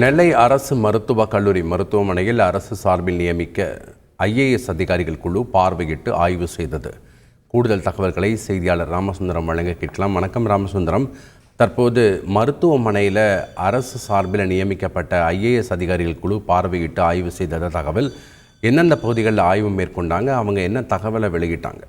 நெல்லை அரசு மருத்துவக் கல்லூரி மருத்துவமனையில் அரசு சார்பில் நியமிக்க ஐஏஎஸ் அதிகாரிகள் குழு பார்வையிட்டு ஆய்வு செய்தது. கூடுதல் தகவல்களை செய்தியாளர் ராமசுந்தரம் வழங்க கேட்கலாம். வணக்கம் ராமசுந்தரம். தற்போது மருத்துவமனையில் அரசு சார்பில் நியமிக்கப்பட்ட ஐஏஎஸ் அதிகாரிகள் குழு பார்வையிட்டு ஆய்வு செய்தத தகவல். எந்தெந்த பகுதிகளில் ஆய்வு மேற்கொண்டாங்க? அவங்க என்ன தகவலை வெளியிட்டாங்க?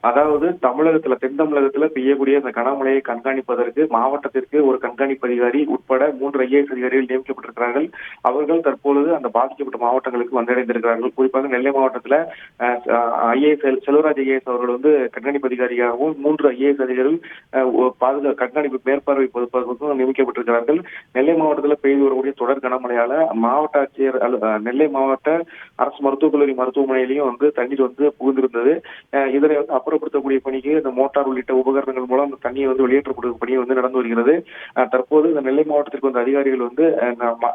அதாவது தமிழகத்துல தென் தமிழகத்துல பெய்யக்கூடிய அந்த கனமழையை கண்காணிப்பதற்கு மாவட்டத்திற்கு ஒரு கண்காணிப்பு அதிகாரி உட்பட மூன்று ஐஏஎஸ் அதிகாரிகள் நியமிக்கப்பட்டிருக்கிறார்கள். அவர்கள் தற்பொழுது அந்த பாதிக்கப்பட்ட மாவட்டங்களுக்கு வந்தடைந்திருக்கிறார்கள். குறிப்பாக நெல்லை மாவட்டத்தில் ஐஏஎஸ் செல்வராஜ் ஐஏஎஸ் அவர்கள் வந்து கண்காணிப்பு அதிகாரியாகவும் மூன்று ஐஏஎஸ் அதிகாரிகள் பாதுகா கண்காணிப்பு மேற்பார்வை பொறுப்பாகவும் நியமிக்கப்பட்டிருக்கிறார்கள் நெல்லை மாவட்டத்தில் பெய்து வரக்கூடிய தொடர் கனமழையால் மாவட்ட ஆட்சியர் நெல்லை மாவட்ட அரசு மருத்துவக் கல்லூரி மருத்துவமனையிலையும் வந்து தண்ணீர் வந்து புகுந்திருந்தது. இதனை வந்து அப்புறப்படுத்தக்கூடிய பணிக்கு இந்த மோட்டார் உள்ளிட்ட உபகரணங்கள் மூலம் அந்த தண்ணியை வந்து வெளியேற்றக்கூடிய பணி வந்து நடந்து வருகிறது. தற்போது இந்த நெல்லை மாவட்டத்திற்கு வந்த அதிகாரிகள் வந்து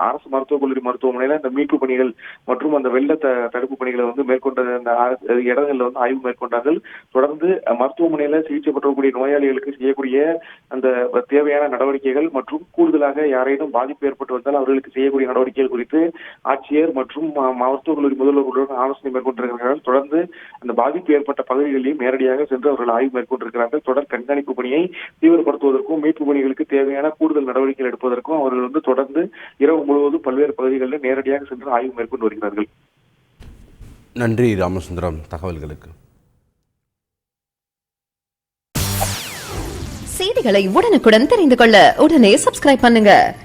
அரசு மருத்துவக் கல்லூரி மருத்துவமனையில இந்த மீட்பு பணிகள் மற்றும் அந்த வெள்ள தடுப்பு பணிகளை வந்து மேற்கொண்ட அந்த இடங்களில் இடங்கள்ல வந்து ஆய்வு மேற்கொண்டார்கள். தொடர்ந்து மருத்துவமனையில சிகிச்சை பெற்றக்கூடிய நோயாளிகளுக்கு செய்யக்கூடிய அந்த தேவையான நடவடிக்கைகள் மற்றும் கூடுதலாக யாரேனும் பாதிப்பு ஏற்பட்டு வந்தால் அவர்களுக்கு செய்யக்கூடிய நடவடிக்கைகள் குறித்து ஆட்சியர் மற்றும் ம- மருத்துவக் கல்லூரி முதல்வர்களுடன் ஆலோசனை மேற்கொண்டிருக்கிறார்கள். தொடர்ந்து அந்த பாதிப்பு ஏற்பட்ட பகுதிகளையும் நேரடியாக சென்று அவர்கள் ஆய்வு மேற்கொண்டிருக்கிறார்கள். தொடர் கண்காணிப்பு பணியை தீவிரப்படுத்துவதற்கும் மீட்பு பணிகளுக்கு தேவையான கூடுதல் நடவடிக்கைகள் எடுப்பதற்கும் அவர்கள் வந்து தொடர்ந்து இரவு முழுவதும் பல்வேறு பல்வேறு பகுதிகளில் நேரடியாக சென்று ஆய்வு மேற்கொண்டு வருகிறார்கள். நன்றி ராமசுந்தரம். தகவல்களுக்கு. செய்திகளை உடனுக்குடன் தெரிந்து கொள்ள உடனே சப்ஸ்கிரைப் பண்ணுங்க.